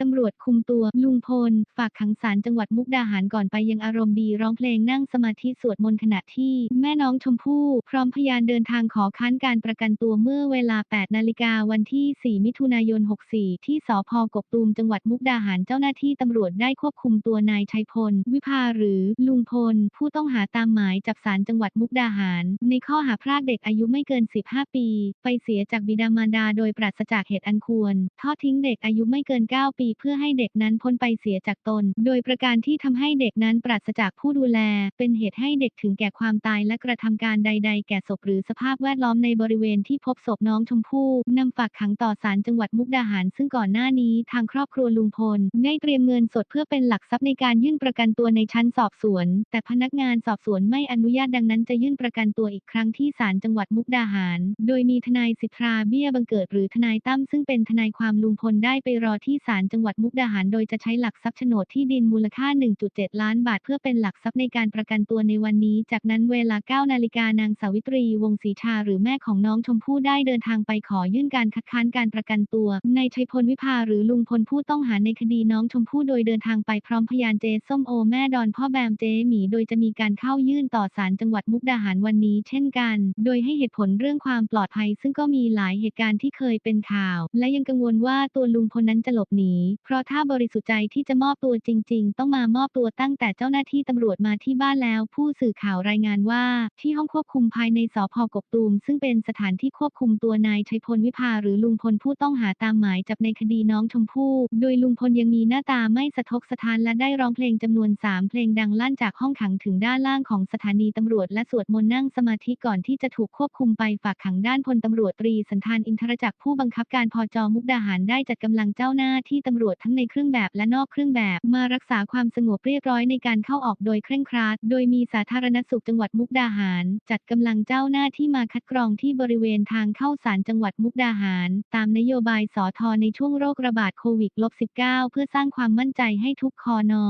ตำรวจคุมตัวลุงพล ฝากขังศาลจังหวัดมุกดาหารก่อนไปยังอารมณ์ดีร้องเพลงนั่งสมาธิสวดมนต์ขณะที่ แม่น้องชมพู่ พร้อมพยานเดินทางขอค้านการประกันตัวเมื่อเวลา 8 นาฬิกาวันที่ 4 มิถุนายน 64 ที่สพกกตูมจังหวัดมุกดาหารเจ้าหน้าที่ตำรวจได้ควบคุมตัวนายชัยพล วิภาหรือลุงพล ผู้ต้องหาตามหมายจับศาลจังหวัดมุกดาหาร ในข้อหาพรากเด็กอายุไม่เกิน 15 ปี ไปเสียจากบิดามารดาโดยปราศจากเหตุอันควร ทอดทิ้งเด็กอายุไม่เกิน 9 ปีเพื่อให้เด็กนั้นพ้นไปเสียจากตน โดยประการที่ทำให้เด็กนั้นปราศจากผู้ดูแล เป็นเหตุให้เด็กถึงแก่ความตายและกระทำการใด ๆ แก่ศพหรือสภาพแวดล้อมในบริเวณที่พบศพน้องชมพู่นำฝากขังต่อศาลจังหวัดมุกดาหาร ซึ่งก่อนหน้านี้ทางครอบครัวลุงพลได้เตรียมเงินสดเพื่อเป็นหลักทรัพย์ในการยื่นประกันตัวในชั้นสอบสวน แต่พนักงานสอบสวนไม่อนุญาตดังนั้นจะยื่นประกันตัวอีกครั้งที่ศาลจังหวัดมุกดาหาร โดยมีทนายสิทธาเบี้ยบังเกิดหรือทนายตั้มซึ่งเป็นทนายความลุงพลได้ไปรอที่ศาลจังังหวัดมุกดาหารโดยจะใช้หลักทรัพย์โฉนดที่ดินมูลค่า 1.7 ล้านบาท เพื่อเป็นหลักทรัพย์ในการประกันตัวในวันนี้ จากนั้นเวลา 9 นาฬิกานางสาวิตรี วงศ์ศรีชาหรือแม่ของน้องชมพู่ได้เดินทางไปขอยื่นการคัดค้านการประกันตัวนายชัยพลวิภาหรือลุงพลผู้ต้องหาในคดีน้องชมพู่โดยเดินทางไปพร้อมพยานเจส้มโอแม่ดอนพ่อแบมเจหมีโดยจะมีการเข้ายื่นต่อศาลจังหวัดมุกดาหารวันนี้ เช่นกัน โดยให้เหตุผลเรื่องความปลอดภัย ซึ่งก็มีหลายเหตุการณ์ที่เคยเป็นข่าว และยังกังวลว่าตัวลุงพลนั้นจะหลบหนีเพราะถ้าบริสุทธิ์ใจที่จะมอบตัวจริง ๆ ต้องมามอบตัวตั้งแต่เจ้าหน้าที่ตำรวจมาที่บ้านแล้ว ผู้สื่อข่าวรายงานว่า ที่ห้องควบคุมภายในสพกกตูม ซึ่งเป็นสถานที่ควบคุมตัวนายชัยพลวิภาหรือลุงพลผู้ต้องหาตามหมายจับในคดีน้องชมพู่ โดยลุงพลยังมีหน้าตาไม่สะทกสะท้านและได้ร้องเพลงจำนวน 3 เพลงดังลั่นจากห้องขังถึงด้านล่างของสถานีตำรวจและสวดมนต์นั่งสมาธิก่อนที่จะถูกควบคุมไปฝากขังด้านพลตำรวจตรีสันธานอินทรจักรผู้บังคับการพจมุกดาหารได้จัดกำลังเจ้าหน้าที่ตำรวจทั้งในเครื่องแบบและนอกเครื่องแบบมารักษาความสงบเรียบร้อยในการเข้าออกโดยเคร่งครัด โดยมีสาธารณสุขจังหวัดมุกดาหาร จัดกำลังเจ้าหน้าที่มาคัดกรองที่บริเวณทางเข้าศาลจังหวัดมุกดาหาร ตามนโยบายสอทอในช่วงโรคระบาดโควิด -19 เพื่อสร้างความมั่นใจให้ทุกคอนอ